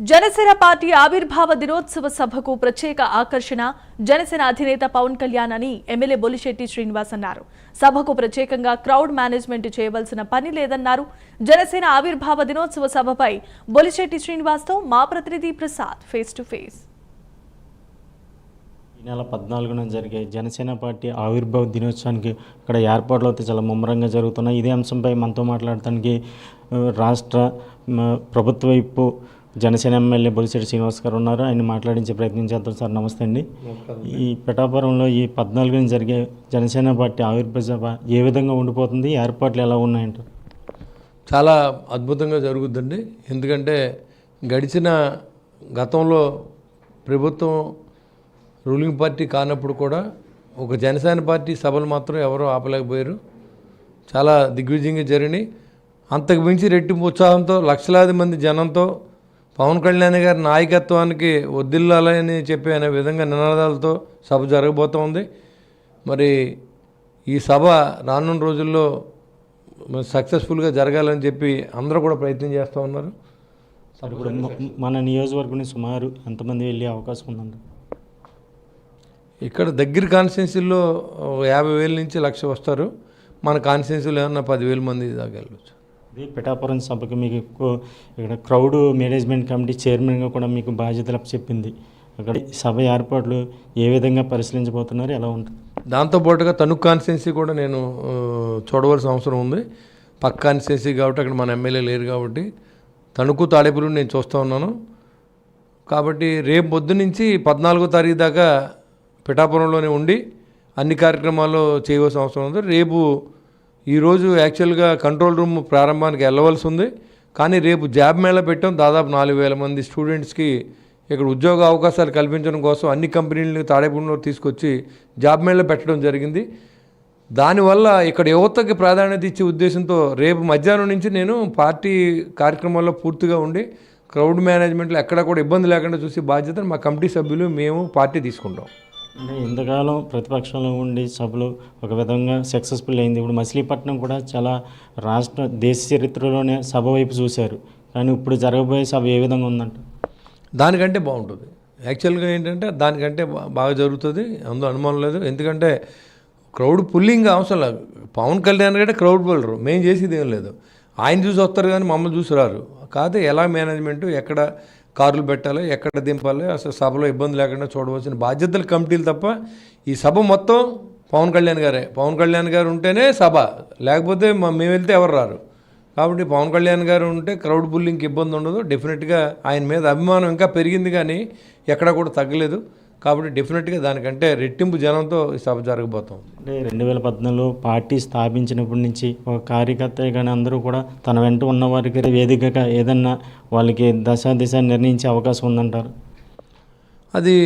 Janasena party ఆవిర్భావ దినోత్సవ సభకు ప్రత్యేక ఆకర్షణ. జనసేన అధినేత పవన్ కళ్యాణ్ అని ఎమ్మెల్యే బొలిశెట్టి శ్రీనివాస్ అన్నారు. సభకు ప్రత్యేకంగా క్రౌడ్ మేనేజ్మెంట్ చేయవలసిన పని లేదన్నారు. జనసేన ఆవిర్భావ దినోత్సవ సభపై బొలిశెట్టి శ్రీనివాస్తో మా ప్రతినిధి ప్రసాద్ ఫేస్ టు ఫేస్. ఈ నెల పద్నాలుగున జరిగే జనసేన పార్టీ ఆవిర్భావ దినోత్సవానికి ఇక్కడ ఏర్పాట్లు అయితే చాలా ముమ్మరంగా జరుగుతున్నాయి. ఇదే అంశంపై మనతో మాట్లాడటానికి రాష్ట్ర ప్రభుత్వ వైపు జనసేన ఎమ్మెల్యే బొలిశెట్టి శ్రీనివాస్ గారు ఉన్నారు. ఆయన మాట్లాడించే ప్రయత్నం చేద్దాం సార్. నమస్తే అండి. ఈ పిఠాపురంలో ఈ పద్నాలుగున జరిగే జనసేన పార్టీ ఆవిర్భావ ఏ విధంగా ఉండిపోతుంది? ఏర్పాట్లు ఎలా ఉన్నాయంటారు చాలా అద్భుతంగా జరుగుద్దండి. ఎందుకంటే గడిచిన గతంలో ప్రభుత్వం రూలింగ్ పార్టీ కానప్పుడు కూడా ఒక జనసేన పార్టీ సభలు మాత్రం ఎవరూ ఆపలేకపోయారు. చాలా దిగ్విజయంగా జరిగినాయి. అంతకు మించి రెట్టింపు ఉత్సాహంతో లక్షలాది మంది జనంతో పవన్ కళ్యాణ్ గారి నాయకత్వానికి వద్దిల్లాలని చెప్పి అనే విధంగా నినాదాలతో సభ జరగబోతోంది మరి ఈ సభ రానున్న రోజుల్లో సక్సెస్ఫుల్గా జరగాలని చెప్పి అందరూ కూడా ప్రయత్నం చేస్తూ ఉన్నారు. ఇప్పుడు మన నియోజకవర్గం నుంచి సుమారు ఎంతమంది వెళ్ళే అవకాశం ఉందండి? ఇక్కడ దగ్గర కాన్స్టిట్యున్సీల్లో యాభై వేల నుంచి లక్ష వస్తారు. మన కాన్స్టిట్యున్సీలో ఏమన్నా పదివేల మంది దాకా వెళ్ళవచ్చు ఇది పిఠాపురం సభకు మీకు ఇక్కడ క్రౌడ్ మేనేజ్మెంట్ కమిటీ చైర్మన్గా కూడా మీకు బాధ్యతలు చెప్పింది. అక్కడ ఈ సభ ఏర్పాట్లు ఏ విధంగా పరిశీలించబోతున్నారు ఎలా ఉంటుంది? దాంతోపాటుగా తణుకు కాన్స్టిట్యున్సీ కూడా నేను చూడవలసిన అవసరం ఉంది. పక్క కాన్స్టిట్యున్సీ కాబట్టి అక్కడ మన ఎమ్మెల్యే లేరు కాబట్టి తణుకు తాడేపులు నేను చూస్తూ ఉన్నాను. కాబట్టి రేపు పొద్దు నుంచి పద్నాలుగో తారీఖు దాకా పిఠాపురంలోనే ఉండి అన్ని కార్యక్రమాలు చేయవలసిన అవసరం ఉంది. రేపు ఈరోజు యాక్చువల్గా కంట్రోల్ రూమ్ ప్రారంభానికి వెళ్ళవలసి ఉంది. కానీ రేపు జాబ్ మేళా పెట్టాం. దాదాపు నాలుగు వేల మంది స్టూడెంట్స్కి ఇక్కడ ఉద్యోగ అవకాశాలు కల్పించడం కోసం అన్ని కంపెనీలను తాడేపూడిలో తీసుకొచ్చి జాబ్ మేళా పెట్టడం జరిగింది. దానివల్ల ఇక్కడ యువతకి ప్రాధాన్యత ఇచ్చే ఉద్దేశంతో రేపు మధ్యాహ్నం నుంచి నేను పార్టీ కార్యక్రమాల్లో పూర్తిగా ఉండి క్రౌడ్ మేనేజ్మెంట్లో ఎక్కడ కూడా ఇబ్బంది లేకుండా చూసే బాధ్యతను మా కమిటీ సభ్యులు మేము పార్టీ తీసుకుంటాం. అంటే ఇంతకాలం ప్రతిపక్షంలో ఉండి సభలు ఒక విధంగా సక్సెస్ఫుల్ అయింది. ఇప్పుడు మచిలీపట్నం కూడా చాలా రాష్ట్ర దేశ చరిత్రలోనే సభ వైపు చూశారు. కానీ ఇప్పుడు జరగబోయే సభ ఏ విధంగా ఉందంట? దానికంటే బాగుంటుంది. యాక్చువల్గా ఏంటంటే దానికంటే బాగా జరుగుతుంది. అందులో అనుమానం లేదు. ఎందుకంటే క్రౌడ్ పుల్లింగ్ అవసరం లేదు. పవన్ కళ్యాణ్ కంటే క్రౌడ్ పుల్లరు. మేము చేసేది ఏం లేదు. ఆయన చూసి వస్తారు కానీ మమ్మల్ని చూసి రారు. కాదు ఎలా మేనేజ్మెంట్ ఎక్కడ కార్లు పెట్టాలి ఎక్కడ దింపాలి అసలు సభలో ఇబ్బంది లేకుండా చూడవలసిన బాధ్యతలు కమిటీలు తప్ప ఈ సభ మొత్తం పవన్ కళ్యాణ్ గారే. పవన్ కళ్యాణ్ గారు ఉంటేనే సభ. లేకపోతే మ- మేము వెళ్తే ఎవరు రారు. కాబట్టి పవన్ కళ్యాణ్ గారు ఉంటే క్రౌడ్ బుల్లింగ్కి ఇబ్బంది ఉండదు. డెఫినెట్గా ఆయన మీద అభిమానం ఇంకా పెరిగింది కానీ ఎక్కడా కూడా తగ్గలేదు. కాబట్టి డెఫినెట్గా దానికంటే రెట్టింపు జనంతో ఈ సభ జరగబోతోంది. అంటే రెండు వేల పద్నాలుగులో పార్టీ స్థాపించినప్పటి నుంచి ఒక కార్యకర్త కానీ అందరూ కూడా తన వెంట ఉన్న వారికి వేదికగా ఏదన్నా వాళ్ళకి దశ దిశ నిర్ణయించే అవకాశం ఉందంటారు? అది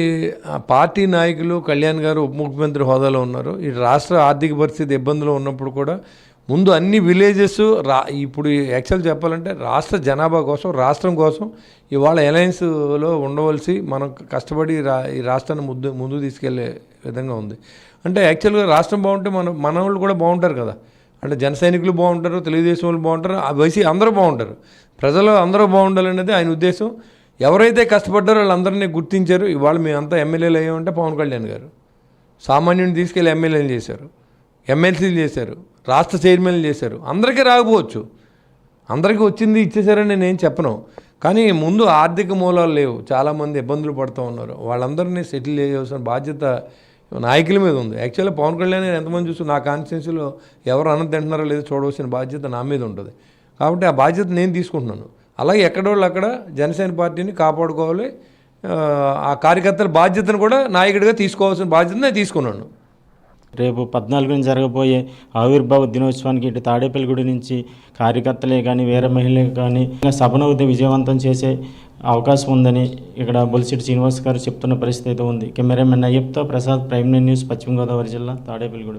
పార్టీ నాయకులు కళ్యాణ్ గారు ఉప ముఖ్యమంత్రి హోదాలో ఉన్నారు. ఈ రాష్ట్ర ఆర్థిక పరిస్థితి ఇబ్బందులు ఉన్నప్పుడు కూడా ముందు అన్ని విలేజెస్ రా ఇప్పుడు యాక్చువల్ చెప్పాలంటే రాష్ట్ర జనాభా కోసం రాష్ట్రం కోసం ఇవాళ అలయన్స్లో ఉండవలసి మనం కష్టపడి రా ఈ రాష్ట్రాన్ని ముందు ముందుకు తీసుకెళ్ళే విధంగా ఉంది. అంటే యాక్చువల్గా రాష్ట్రం బాగుంటే మన మన వాళ్ళు కూడా బాగుంటారు కదా. అంటే జన సైనికులు బాగుంటారు తెలుగుదేశం వాళ్ళు బాగుంటారు ఆ వైసీ అందరూ బాగుంటారు. ప్రజలు అందరూ బాగుండాలనేది ఆయన ఉద్దేశం. ఎవరైతే కష్టపడ్డారో వాళ్ళందరినీ గుర్తించారు. ఇవాళ మేమంతా ఎమ్మెల్యేలు అయ్యామంటే పవన్ కళ్యాణ్ గారు. సామాన్యుని తీసుకెళ్ళి ఎమ్మెల్యేలు చేశారు. ఎమ్మెల్సీలు చేశారు. రాష్ట్ర చైర్మన్లు చేశారు. అందరికీ రాకపోవచ్చు. అందరికీ వచ్చింది ఇచ్చేసారని నేను చెప్పను. కానీ ముందు ఆర్థిక మూలాలు లేవు. చాలామంది ఇబ్బందులు పడుతూ ఉన్నారు. వాళ్ళందరినీ సెటిల్ చేయాల్సిన బాధ్యత నాయకుల మీద ఉంది. యాక్చువల్గా పవన్ కళ్యాణ్ గారు ఎంతమంది చూసి నా కాన్స్టిట్యున్సీలో ఎవరు అన్నం తింటున్నారో లేదో చూడవలసిన బాధ్యత నా మీద ఉంటుంది కాబట్టి ఆ బాధ్యత నేను తీసుకుంటున్నాను. అలాగే ఎక్కడోళ్ళు అక్కడ జనసేన పార్టీని కాపాడుకోవాలి. ఆ కార్యకర్తల బాధ్యతను కూడా నాయకుడిగా తీసుకోవాల్సిన బాధ్యత నేను తీసుకున్నాను. రేపు పద్నాలుగున జరగబోయే ఆవిర్భావ దినోత్సవానికి ఇటు తాడేపల్లిగూడి నుంచి కార్యకర్తలే కానీ వేరే మహిళలే కానీ సభను విజయవంతం చేసే అవకాశం ఉందని ఇక్కడ బొలిసిటి శ్రీనివాస్ గారు చెప్తున్న పరిస్థితి అయితే ఉంది. కెమెరామెన్ అయ్యప్తో ప్రసాద్ ప్రైమ్ న్యూస్ పశ్చిమ గోదావరి జిల్లా తాడేపల్లిగూడి